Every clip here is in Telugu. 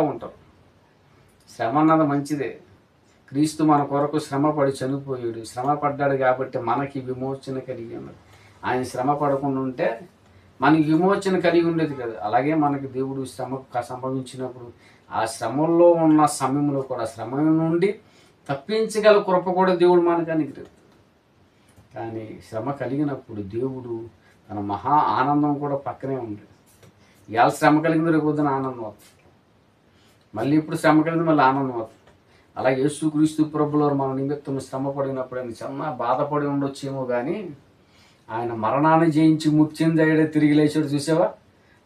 ఉంటారు శ్రమ అన్నది మంచిదే. క్రీస్తు మన కొరకు శ్రమ పడి చనిపోయాడు. శ్రమ పడ్డాడు కాబట్టి మనకి విమోచన కలిగి ఉన్నది. ఆయన శ్రమ పడకుండా ఉంటే మనకి విమోచన కలిగి ఉండేది కదా. అలాగే మనకి దేవుడు శ్రమ సంభవించినప్పుడు ఆ శ్రమల్లో ఉన్న సమయంలో కూడా శ్రమ నుండి తప్పించగల కృప కూడా దేవుడు మనకు అనుగ్రహిస్తాడు. కానీ శ్రమ కలిగినప్పుడు దేవుడు తన మహా ఆనందం కూడా పక్కనే ఉంది ఇవాళ శ్రమ కలిగింది రేపు పొద్దున ఆనందం వస్తుంది. మళ్ళీ ఇప్పుడు శ్రమ కలిగింది మళ్ళీ ఆనందం అవుతుంది అలా యేసు క్రీస్తు మన నిమిత్తం శ్రమ పడినప్పుడు ఆయన చిన్న బాధపడి ఉండొచ్చేమో కానీ ఆయన మరణాన్ని జయించి ముత్యంజయుడే తిరిగి లేచాడు చూసావా?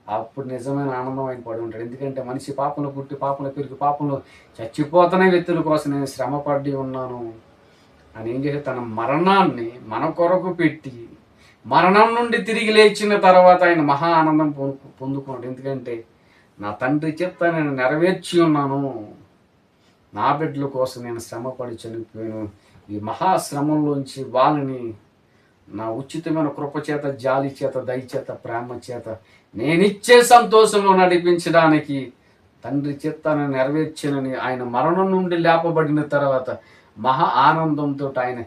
అప్పుడు నిజమైన ఆనందం ఆయన పడి ఉంటాడు. ఎందుకంటే మనిషి పాపంలో పుట్టి పాపంలో పెరిగి పాపంలో చచ్చిపోతున్న వ్యక్తుల కోసం నేను శ్రమ పడి ఉన్నాను అని ఏం చేసి తన మరణాన్ని మన కొరకు పెట్టి మరణం నుండి తిరిగి లేచిన తర్వాత ఆయన మహా ఆనందం పొందుకున్నాడు. ఎందుకంటే నా తండ్రి చెప్తా నేను నెరవేర్చి ఉన్నాను. నా బిడ్డల కోసం నేను శ్రమపడి చనిపోయాను. ఈ మహాశ్రమంలోంచి వాళ్ళని నా ఉచితమైన కృప చేత జాలి చేత దయచేత ప్రేమ చేత నేనిచ్చే సంతోషంలో నడిపించడానికి తండ్రి చిత్తాన్ని నెరవేర్చానని ఆయన మరణం నుండి లేపబడిన తర్వాత మహా ఆనందంతో ఆయన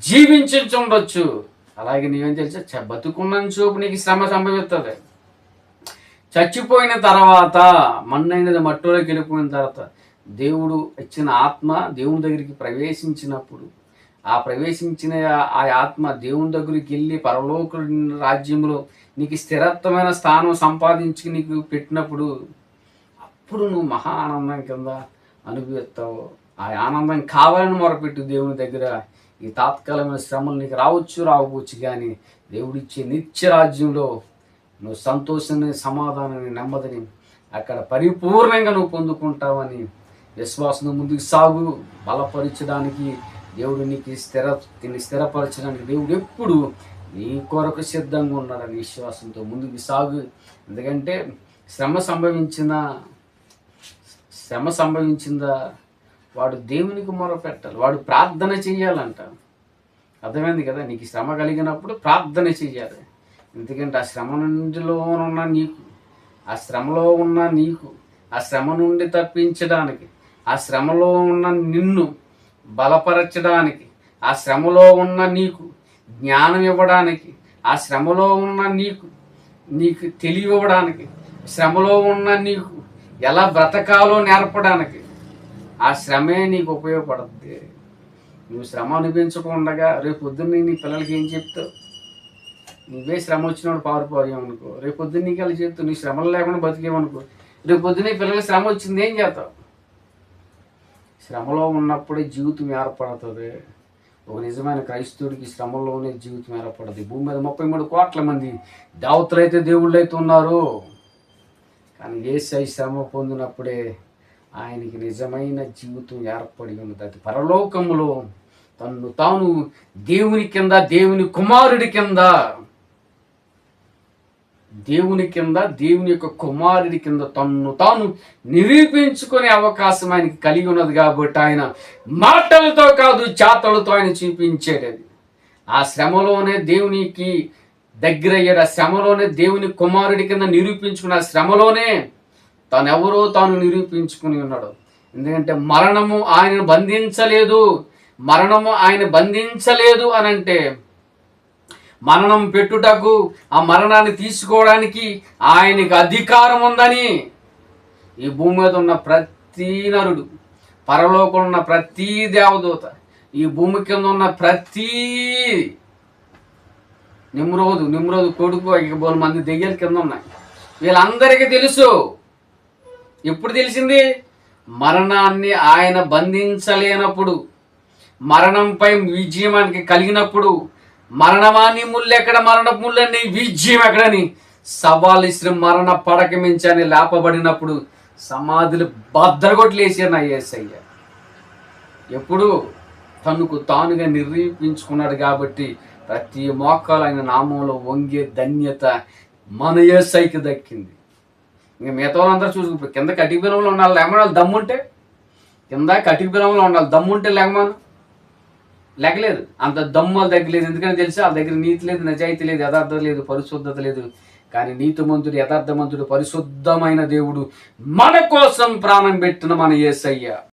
జీవించుండొచ్చు. అలాగే నీవేం తెలుసా? బతుకున్నాను బతుకున్న చూపు నీకు శ్రమ సంభవిస్తుంది చచ్చిపోయిన తర్వాత మన్నైనది మట్టిలోకి వెళ్ళిపోయిన తర్వాత దేవుడు ఇచ్చిన ఆత్మ దేవుని దగ్గరికి ప్రవేశించినప్పుడు ఆ ప్రవేశించిన ఆ ఆత్మ దేవుని దగ్గరికి వెళ్ళి పరలోక రాజ్యంలో నీకు స్థిరత్వమైన స్థానం సంపాదించి నీకు పెట్టినప్పుడు అప్పుడు నువ్వు మహా ఆనందం కింద అనుభవిస్తావు. ఆ ఆనందం కావాలని మొరపెట్టు దేవుని దగ్గర ఈ తాత్కాలమైన శ్రమలు నీకు రావచ్చు రావచ్చు కానీ దేవుడిచ్చే నిత్య రాజ్యంలో నువ్వు సంతోషాన్ని సమాధానాన్ని నెమ్మదిని అక్కడ పరిపూర్ణంగా నువ్వు పొందుకుంటావని విశ్వాసం ముందుకు సాగు బలపరచడానికి దేవుడు నీకు స్థిర దీన్ని స్థిరపరచడానికి దేవుడు ఎప్పుడు నీ కొరకు సిద్ధంగా ఉన్నాడని విశ్వాసంతో ముందుకు సాగు. ఎందుకంటే శ్రమ సంభవించిన శ్రమ సంభవించిందా వాడు దేవునికి మొరపెట్టాలి. వాడు ప్రార్థన చెయ్యాలంట అర్థమైంది కదా? నీకు శ్రమ కలిగినప్పుడు ప్రార్థన చెయ్యాలి ఎందుకంటే ఆ శ్రమ నుండిలో ఉన్న నీకు ఆ శ్రమలో ఉన్న నీకు ఆ శ్రమ నుండి తప్పించడానికి ఆ శ్రమలో ఉన్న నిన్ను బలపరచడానికి ఆ శ్రమలో ఉన్న నీకు జ్ఞానం ఇవ్వడానికి ఆ శ్రమలో ఉన్న నీకు నీకు తెలియవడానికి శ్రమలో ఉన్న నీకు ఎలా బ్రతకాలో నేర్పడానికి ఆ శ్రమే నీకు ఉపయోగపడుతుంది నువ్వు శ్రమ అనిపించకుండా రేపు పొద్దున్న నీ పిల్లలకి ఏం చెప్తావు? నువ్వే శ్రమ వచ్చినప్పుడు పారిపోయామనుకో రేపు పొద్దున్న నీకు అలా చెప్తావు నీ శ్రమలు లేకుండా బతికేమనుకో. రేపు పొద్దున్న పిల్లలకి శ్రమ వచ్చింది ఏం చేస్తావు? శ్రమలో ఉన్నప్పుడే జీవితం ఏర్పడుతుంది. ఒక నిజమైన క్రైస్తవుడికి శ్రమలోనే జీవితం ఏర్పడుతుంది. భూమి మీద ముప్పై మూడు కోట్ల మంది దేవతలు అయితే దేవుళ్ళు అయితే ఉన్నారు. కానీ ఏసై శ్రమ పొందినప్పుడే ఆయనకి నిజమైన జీవితం ఏర్పడి ఉన్నది. అది పరలోకములో తన్ను తాను దేవుని కింద దేవుని కుమారుడి కింద దేవుని కింద దేవుని యొక్క కుమారుడి కింద తన్ను తాను నిరూపించుకునే అవకాశం ఆయనకి కలిగి ఉన్నది కాబట్టి ఆయన మాటలతో కాదు చేతలతో ఆయన చూపించేటది ఆ శ్రమలోనే దేవునికి దగ్గరయ్యాడు ఆ శ్రమలోనే దేవుని కుమారుడి కింద నిరూపించుకున్న శ్రమలోనే తానెవరో తాను నిరూపించుకుని ఉన్నాడు. ఎందుకంటే మరణము ఆయనను బంధించలేదు మరణము ఆయన బంధించలేదు అని అంటే మరణం పెట్టుటకు ఆ మరణాన్ని తీసుకోవడానికి ఆయనకు అధికారం ఉందని. ఈ భూమి మీద ఉన్న ప్రతి నరుడు పరలోకం ఉన్న ప్రతి దేవదూత ఈ భూమి కింద ఉన్న ప్రతి నిమ్రోదు నిమ్రోదు కొడుకు ఐదు మంది దెయ్యాల కింద ఉన్నాయి. వీళ్ళందరికీ తెలుసు. ఎప్పుడు తెలిసింది? మరణాన్ని ఆయన బంధించలేనప్పుడు మరణంపై విజయమానికి కలిగినప్పుడు మరణమాని ముళ్ళు ఎక్కడ? మరణ ముళ్ళని విజయం ఎక్కడని? సవాల్ ఇచ్చిన మరణ పడక మించని లేపబడినప్పుడు సమాధులు బద్దరగొట్లేసారు నా ఏసయ్య. ఎప్పుడు తనకు తానుగా నిరూపించుకున్నాడు కాబట్టి ప్రతి మోకాలు ఆయన నామంలో వంగే ధన్యత మన ఏసైకి దక్కింది. ఇంక మిగతా వాళ్ళందరూ చూసుకుంటారు కింద కటిక బిలంలో ఉండాలి లేకపోతే దమ్ముంటే? కింద కటిక బిలంలో ఉండాలి. దమ్ముంటే లేకమాను లెగలేదు అంత దమ్ము తగ్గలేదు ఎందుకని ఎందుకంటే తెలుసు? వాళ్ళ దగ్గర నీతి లేదు నిజాయితీ లేదు యథార్థత లేదు పరిశుద్ధత లేదు. కానీ నీతిమంతుడు యథార్థమంతుడు పరిశుద్ధమైన దేవుడు మన కోసం ప్రాణం పెట్టిన మన ఏసయ్య